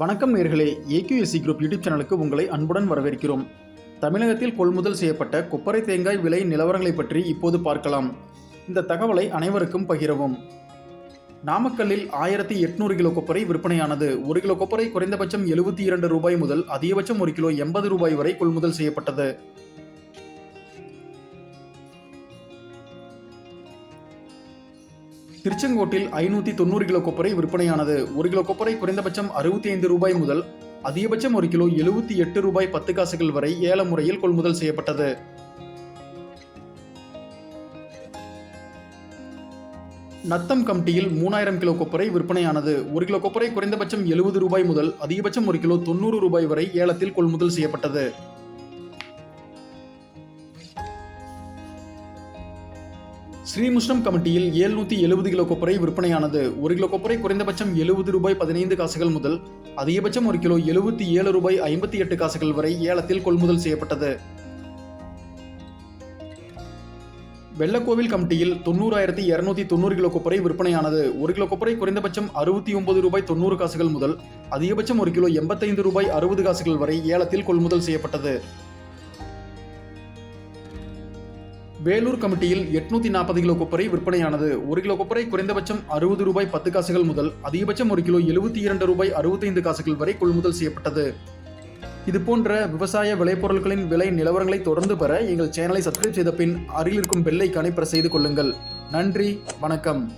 வணக்கம் நேர்களே AQSC group YouTube சேனலுக்கு உங்களை அன்புடன் வரவேற்கிறோம். தமிழகத்தில் கொள்முதல் செய்யப்பட்ட கொப்பரை தேங்காய் விலை நிலவரங்களை பற்றி இப்போது பார்க்கலாம். இந்த தகவலை அனைவருக்கும் பகிரவும். நாமக்கல்லில் ஆயிரத்தி எட்நூறு கிலோ கொப்பரை விற்பனையானது. ஒரு கிலோ கொப்பரை குறைந்தபட்சம் எழுபத்தி இரண்டு ரூபாய் முதல் அதிகபட்சம் ஒரு கிலோ எண்பது ரூபாய் வரை கொள்முதல் செய்யப்பட்டது. திருச்செங்கோட்டில் ஐநூற்றி தொண்ணூறு கிலோ கொப்பரை விற்பனையானது. ஒரு கிலோ கொப்பரை குறைந்தபட்சம் அறுபத்தி ஐந்து ரூபாய் முதல் அதிகபட்சம் ஒரு கிலோ எழுபத்தி எட்டு ரூபாய் பத்து காசுகள் வரை ஏல முறையில் கொள்முதல் செய்யப்பட்டது. நத்தம் கமிட்டியில் மூணாயிரம் கிலோ கொப்பரை விற்பனையானது. ஒரு கிலோ கொப்பரை குறைந்தபட்சம் எழுபது ரூபாய் முதல் அதிகபட்சம் ஒரு கிலோ தொண்ணூறு ரூபாய் வரை ஏலத்தில் கொள்முதல் செய்யப்பட்டது. ஸ்ரீமுஷ்ணம் கமிட்டியில் ஏழ்நூத்தி எழுபது கிலோ கொப்பரை விற்பனையானது. ஒரு கிலோ கொப்பரை குறைந்தபட்சம் எழுபது ரூபாய் பதினைந்து காசுகள் முதல் அதிகபட்சம் ஒரு கிலோ எழுபத்தி ஏழு ரூபாய் ஐம்பத்தி எட்டு காசுகள் வரை ஏலத்தில் கொள்முதல் செய்யப்பட்டது. வெள்ளக்கோவில் கமிட்டியில் தொண்ணூறாயிரத்தி இரநூத்தி தொண்ணூறு கிலோ கொப்பரை விற்பனையானது. ஒரு கிலோ கொப்பரை குறைந்தபட்சம் அறுபத்தி ஒன்பது ரூபாய் தொண்ணூறு காசுகள் முதல் அதிகபட்சம் ஒரு கிலோ எண்பத்தைந்து ரூபாய் அறுபது காசுகள் வரை ஏலத்தில் கொள்முதல் செய்யப்பட்டது. வேலூர் கமிட்டியில் எட்நூத்தி நாற்பது கிலோ கொப்பரை விற்பனையானது. ஒரு கிலோ கொப்பரை குறைந்தபட்சம் அறுபது ரூபாய் பத்து காசுகள் முதல் அதிகபட்சம் ஒரு கிலோ எழுபத்தி இரண்டு ரூபாய் அறுபத்தைந்து காசுகள் வரை கொள்முதல் செய்யப்பட்டது. இது போன்ற விவசாய விளைபொருட்களின் விலை நிலவரங்களை தொடர்ந்து பெற எங்கள் சேனலை சப்ஸ்கிரைப் செய்த பின் அருகில் இருக்கும் பெல்லை ஐக்கானை செய்து கொள்ளுங்கள். நன்றி வணக்கம்.